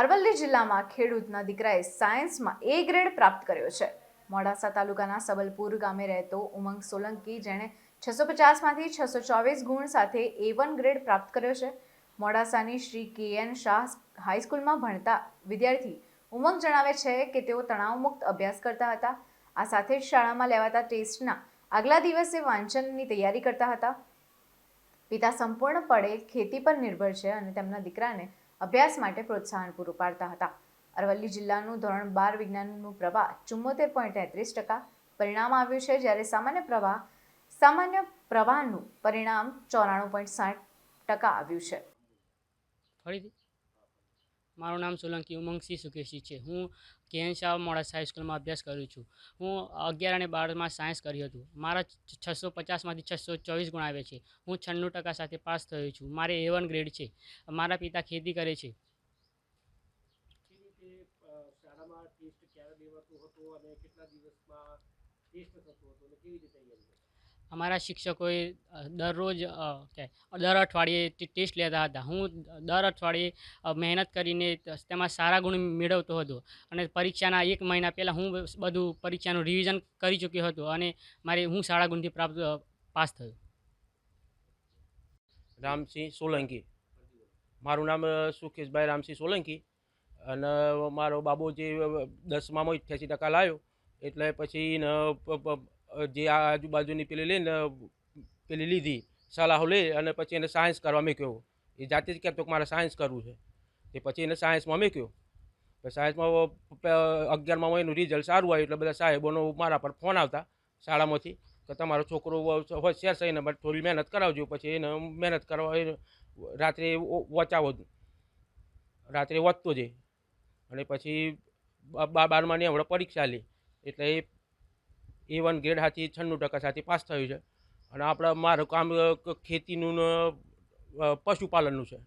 અરવલ્લી જિલ્લામાં ખેડૂતના દીકરાએ સાયન્સમાં એ ગ્રેડ પ્રાપ્ત કર્યો છે. મોડાસા તાલુકાના સબલપુર ગામે રહેતો ઉમંગ સોલંકી જેણે છસો પચાસમાંથી છસો ચોવીસ ગુણ સાથે એ વન ગ્રેડ પ્રાપ્ત કર્યો છે. મોડાસાની શ્રી કે એન શાહ હાઈસ્કૂલમાં ભણતા વિદ્યાર્થી ઉમંગ જણાવે છે કે તેઓ તણાવમુક્ત અભ્યાસ કરતા હતા. આ સાથે જ શાળામાં લેવાતા ટેસ્ટના આગલા દિવસે વાંચનની તૈયારી કરતા હતા. પિતા સંપૂર્ણપણે ખેતી પર નિર્ભર છે અને તેમના દીકરાને અભ્યાસ માટે પ્રોત્સાહન પૂરું પાડતા હતા. અરવલ્લી જિલ્લાનું ધોરણ બાર વિજ્ઞાનનું પ્રવાહ ચુમ્મોતેર પોઈન્ટ તેત્રીસ ટકા પરિણામ આવ્યું છે, જ્યારે સામાન્ય પ્રવાહ, સામાન્ય પ્રવાહનું પરિણામ ચોરાણું પોઈન્ટ સાઠ ટકા આવ્યું છે. મારું નામ સોલંકી ઉમંગસિંહ સુકેશી છે. હું કેએન શાહ મોડાસા હાઈસ્કૂલમાં અભ્યાસ કરું છું. હું અગિયાર અને બારમાં સાયન્સ કર્યું હતું. મારા છસો પચાસમાંથી છસો ચોવીસ ગુણ આવે છે. હું છન્નું ટકા સાથે પાસ થયો છું. મારે એ વન ગ્રેડ છે. મારા પિતા ખેતી કરે છે. કેવી રીતે? અમારા શિક્ષકોએ દરરોજ દર અઠવાડિયે ટેસ્ટ લેતા હતા. હું દર અઠવાડિયે મહેનત કરીને તેમાં સારા ગુણ મેળવતો હતો અને પરીક્ષાના એક મહિના પહેલાં હું બધું પરીક્ષાનું રિવિઝન કરી ચૂક્યો હતો અને મારે હું સારા ગુણથી પ્રાપ્ત પાસ થયો. રામસિંહ સોલંકી. મારું નામ સુખેશભાઈ રામસિંહ સોલંકી અને મારો બાબો જે દસમામાં અઠ્યાસી ટકા લાવ્યો એટલે પછી જે આ આજુબાજુની પેલી લઈને પેલી લીધી, સલાહો લઈ અને પછી એને સાયન્સ કરવા મૂક્યો. એ જાતે જ કહેતો કે મારે સાયન્સ કરવું છે. તે પછી એને સાયન્સમાં મૂક્યો. સાયન્સમાં અગિયારમાં એનું રિઝલ્ટ સારું આવ્યું એટલે બધા સાહેબોનો મારા પર ફોન આવતા શાળામાંથી કે તમારો છોકરો હોશિયાર છે એને થોડી મહેનત કરાવજો, પછી એને મહેનત કરવા રાત્રે વચાવો રાત્રે વધતો જાય. અને પછી બાર બારમાની હમણાં પરીક્ષા લે. એટલે એ એ ગ્રેડ હાથી છન્નું ટકા સાથે પાસ થયું છે. અને આપણા મારું કામ ખેતીનું પશુપાલનનું છે.